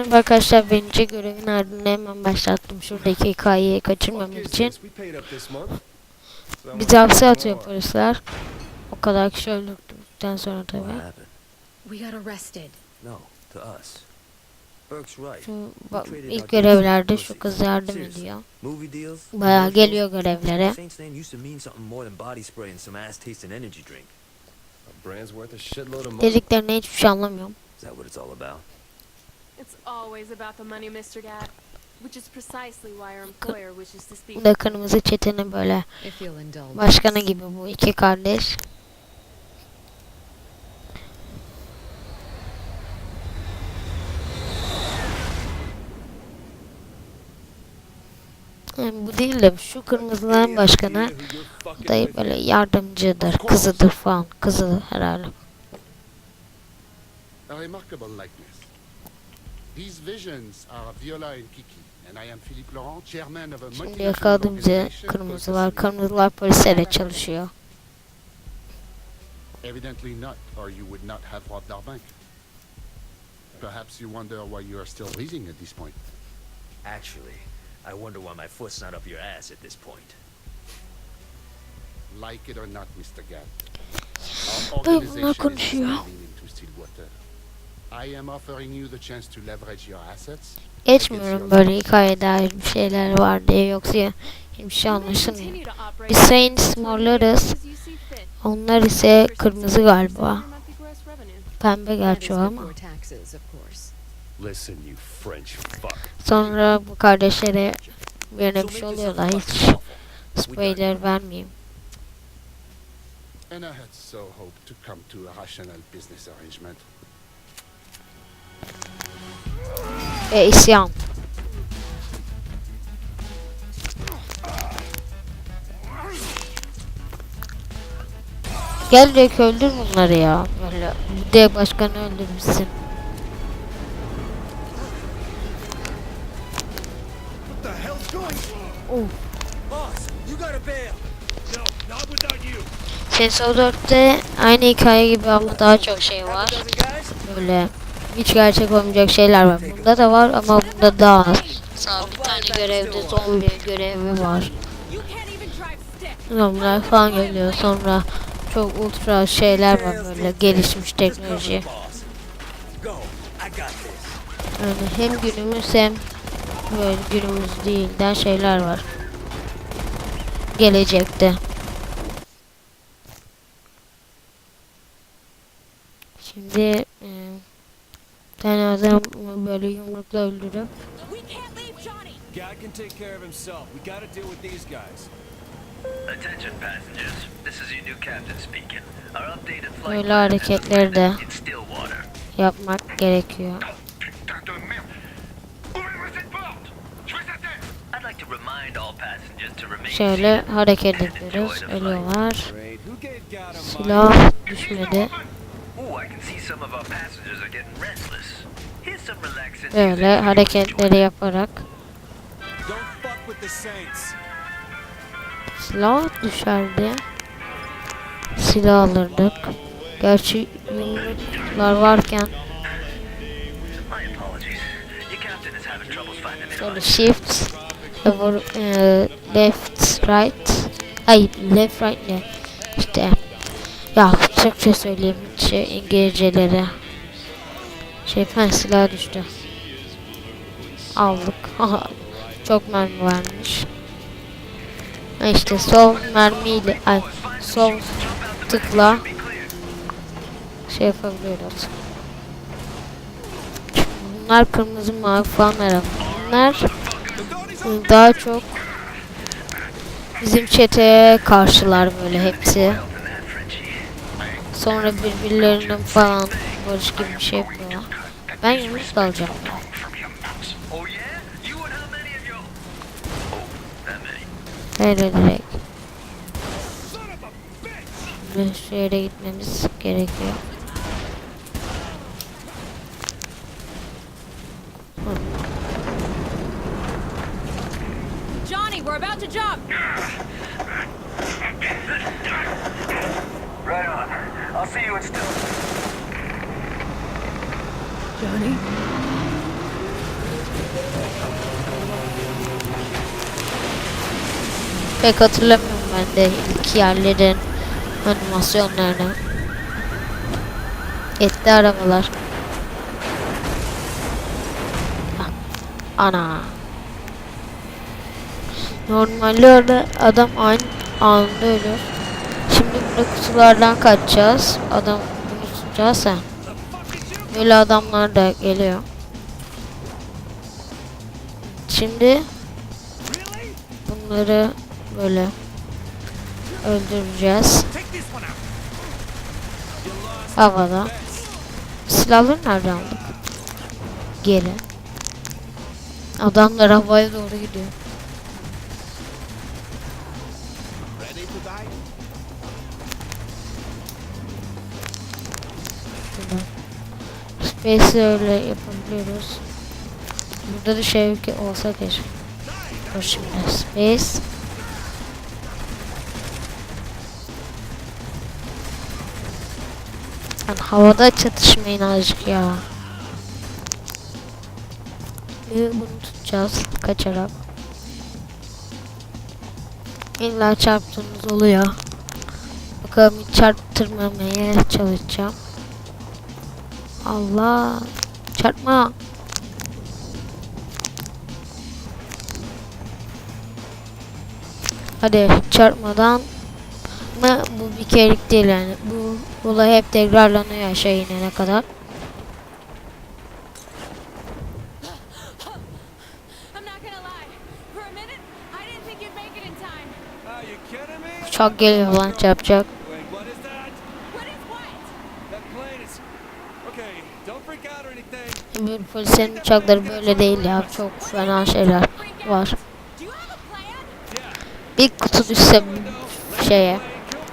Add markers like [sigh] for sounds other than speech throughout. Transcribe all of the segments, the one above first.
Merhaba Arkadaşlar birinci görevin ardından hemen başlattım şuradaki hikayeyi kaçırmamak için. Bizi hapse atıyor polisler. O kadar kişi öldürdükten sonra right. Şu bak, ilk görevlerde şu kız yardım ediyor. Bayağı geliyor görevlere. Dediklerine hiçbir şey anlamıyorum. İt's always about the money, Mr. Gat. Which is precisely why our employer wishes to speak. Bu da kırmızı çetenin böyle başkanı gibi bu iki kardeş. Yani bu değil de şu kırmızıların başkanı da böyle yardımcıdır, kızıdır falan. Kızı herhalde. A remarkable likeness. These visions are Viola and Kiki, and I am Philippe Laurent, chairman of a Şimdi multinational yakaladı bizi organization kırmızılar. Kırmızılar polislere çalışıyor. Evidently not, or you would not have robbed our bank. Perhaps you wonder why you are still breathing at this point. Actually, I wonder why my foot's not up your ass at this point. Like it or not, Mr. Gadd. Our organization is into Stillwater. Geçmiyorum böyle hikaye dair bir şeyler var diye yoksa hiçbir şey anlaşılmıyor. Biz Saint as morlarız. Onlar ise kırmızı galiba. Pembe gerçi o ama. Sonra bu kardeşlere birine bir şey make oluyor da yourself hiç spoiler vermeyeyim. And I had so hoped to come to a rational business arrangement. E isyan. Gel direkt öldür bunları ya. Böyle de başkanı öldürmüşsün. What the hell's going Oh. Boss, you gotta bail. No, not without you. Senso 4'te aynı hikaye gibi ama daha çok şey var. Böyle hiç gerçek olmayacak şeyler var. Bunda da var ama bunda daha az. Mesela bir tane görevde zombi görevi var. Zombiler falan geliyor. Sonra çok ultra şeyler var böyle gelişmiş teknoloji. Yani hem günümüz hem böyle günümüz değilden şeyler var. Gelecekte. Şimdi tane adam böyle yumrukla öldürüp. God can take care of himself. We gotta deal with these guys. Attention passengers, this is your new captain speaking. Our updated flight Böyle hareketleri de yapmak gerekiyor. I'd like to remind all passengers to remain Şöyle hareket ediyoruz. Ölüyorlar. Silah düşmedi. Böyle hareketleri yaparak silah düşerdi. Silah alırdık. Gerçi yumruklar varken şöyle shift over, e, left right. Ay left right ne? İşte ya Türkçe söyleyeyim. Şey İngilizceleri şey fen silah düştü. Aldık. [laughs] Çok mermi varmış işte sol mermiyle ay sol tıkla şey yapabiliyoruz. Bunlar kırmızı mavi falan herhalde. Bunlar daha çok bizim çeteye karşılar böyle hepsi. Sonra birbirlerinin falan barış gibi bir şey yapıyorlar. Ben yumruk da alacağım. Böyle direkt. Şu gitmemiz gerekiyor. Johnny, we're about to jump. journey. Pek hatırlamıyorum ben de ilk yerlerin animasyonlarını. Etli arabalar. Ana. Normalde adam aynı anında ölür. Şimdi burada kutulardan kaçacağız. Adam bunu tutacağız ha. Böyle adamlar da geliyor. Şimdi bunları böyle öldüreceğiz. Havada. Silahları nereden aldık? Geri. Adamlar havaya doğru gidiyor. Space'i öyle yapabiliyoruz. Burada da şey olsa keşke. Dur şimdi space. Lan havada çatışmayın azıcık ya. Bir bunu tutacağız kaçarak. İlla çarptığımız oluyor. Bakalım hiç çarptırmamaya çalışacağım. Allah çarpma. Hadi çarpmadan mı bu bir kerelik değil yani. Bu olay hep tekrarlanıyor aşağı inene kadar. I'm not gonna lie. For a minute, I didn't think you'd make it in time. Are you kidding me? Uçak geliyor lan çarpacak. Wait, what is that? What is what? That plane is... Okay, don't freak out or Bir polisin uçakları böyle değil ya. Çok fena şeyler var. Bir kutu düşse şeye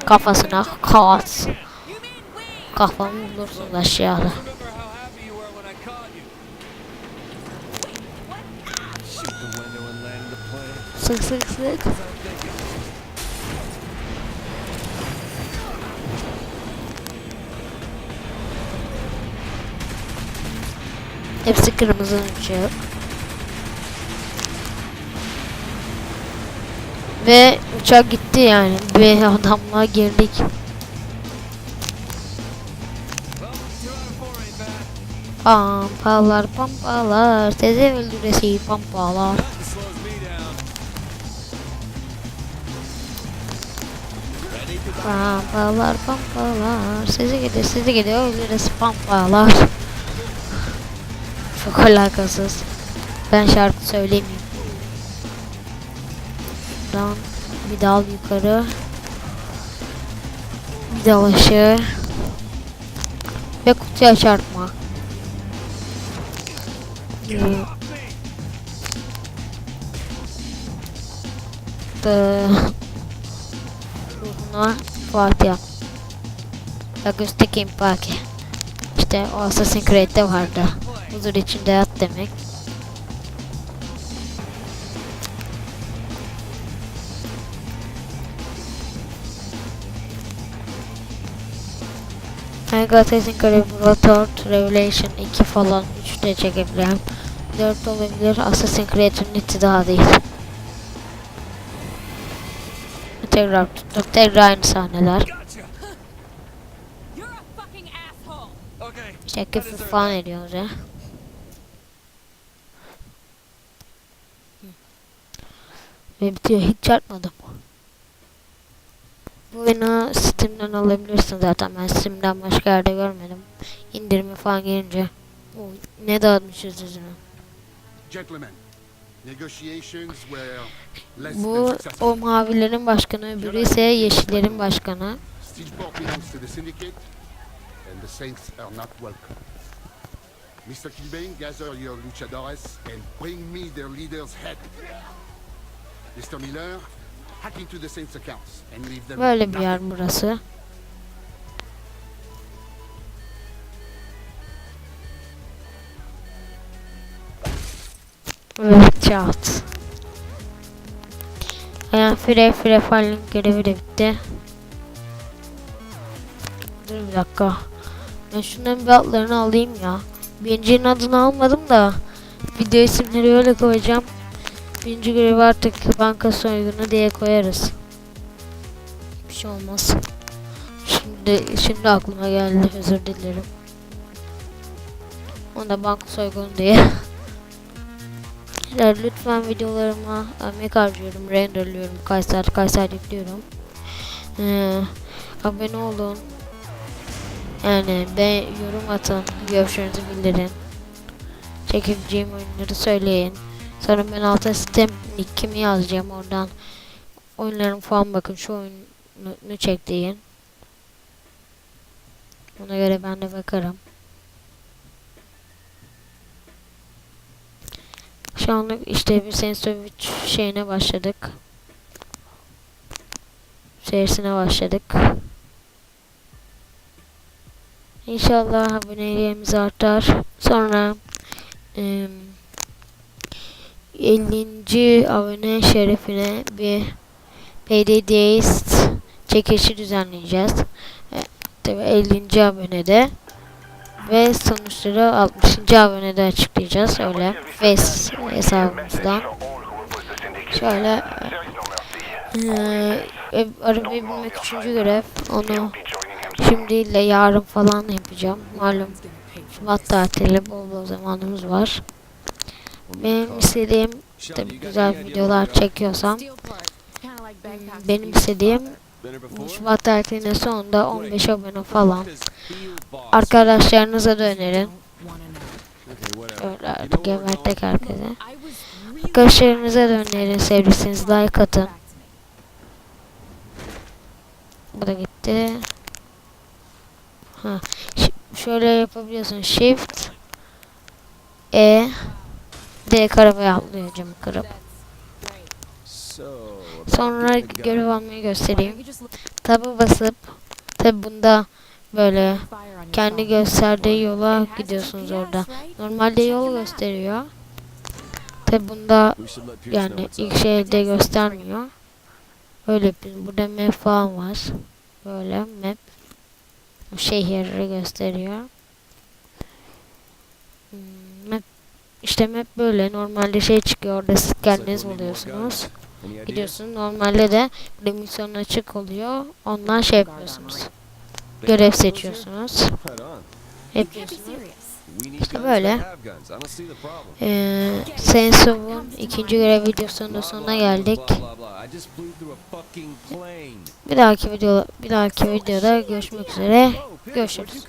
kafasına we? Kafamı bulursunuz aşağıda. Remember how happy Hepsi kırmızı ışık. Ve uçak gitti yani. Bir adamla girdik. Pampalar pampalar. Sizi öldüresi pampalar. Pampalar pampalar. Sizi gidiyor sizi gidiyor öldüresi pampalar. Çok alakasız. Ben şarkı söyleyemeyeyim. Buradan bir dal yukarı. Bir dal aşağı. Ve kutuya çarpma. Ee, Ruhuna Fatiha. Agustin Paki. İşte o Assassin's Creed'de vardı. Huzur içinde yat demek. Mega Assassin's Creed Brotherhood Revelation 2 falan 3 de çekebilirim. 4 olabilir. Assassin's Creed Unity daha değil. Tekrar tuttuk. Tekrar aynı sahneler. Deserve [laughs] falan ediyoruz ya. Ve bitiyor. Hiç çarpmadım. Bu oyunu Steam'den alabilirsin zaten. Ben Steam'den başka yerde görmedim. İndirimi falan gelince. Oy, ne dağıtmışız yüzünü. Bu o mavilerin başkanı, öbürü ise yeşillerin başkanı. Mr. Kilbane, gather your luchadores and bring me their leader's head. Böyle bir yer burası. Evet çat. Yani fire fire falan görevi de bitti. Dur bir dakika. Ben şunların bir altlarını alayım ya. Birincinin adını almadım da video isimleri öyle koyacağım. Birinci görevi artık banka soygunu diye koyarız. Bir şey olmaz. Şimdi şimdi aklıma geldi özür dilerim. Onu da banka soygunu diye. Ya lütfen videolarıma emek harcıyorum, renderliyorum, kaç saat yüklüyorum. Ee, abone olun. Yani be yorum atın, görüşlerinizi bildirin. Çekebileceğim oyunları söyleyin. Sonra ben alta sistem nickimi yazacağım oradan. Oyunların falan bakın şu oyunu çek deyin. Ona göre ben de bakarım. Şu anlık işte bir Sensovic şeyine başladık. Serisine başladık. İnşallah abonelerimiz artar. Sonra em, 50. abone şerefine bir PDDist çekilişi düzenleyeceğiz. E, tabii 50. abonede ve sonuçları 60. abonede açıklayacağız öyle Face hesabımızdan. Şöyle e, arabayı binmek üçüncü görev. Onu şimdi ile yarın falan yapacağım. Malum Şubat tatili bol bol zamanımız var. Benim istediğim tabii güzel videolar çekiyorsam benim istediğim? Şubat tatilinin sonunda 15 abone falan. Arkadaşlarınıza da önerin. Öyle artık gebertek herkese. Arkadaşlarınıza da önerin sevdiyseniz like atın. Bu da gitti. Ha, şöyle yapabiliyorsun. Shift E direkt arabaya atlıyor camı kırıp. So, Sonra görev almayı göstereyim. Tab'a basıp tabi bunda böyle kendi gösterdiği yola gidiyorsunuz orada. Normalde yol gösteriyor. Tabi bunda yani ilk şeyde göstermiyor. Öyle yapıyoruz. Burada map falan var. Böyle map. Şehirleri gösteriyor. Hmm, map işte map böyle normalde şey çıkıyor orada siz kendiniz buluyorsunuz. Gidiyorsun normalde de burada misyon açık oluyor. Ondan şey yapıyorsunuz. Görev seçiyorsunuz. Yapıyorsunuz. İşte böyle. Ee, Sensov'un ikinci görev videosunun sonuna geldik. Bir dahaki video bir dahaki videoda görüşmek üzere. Görüşürüz.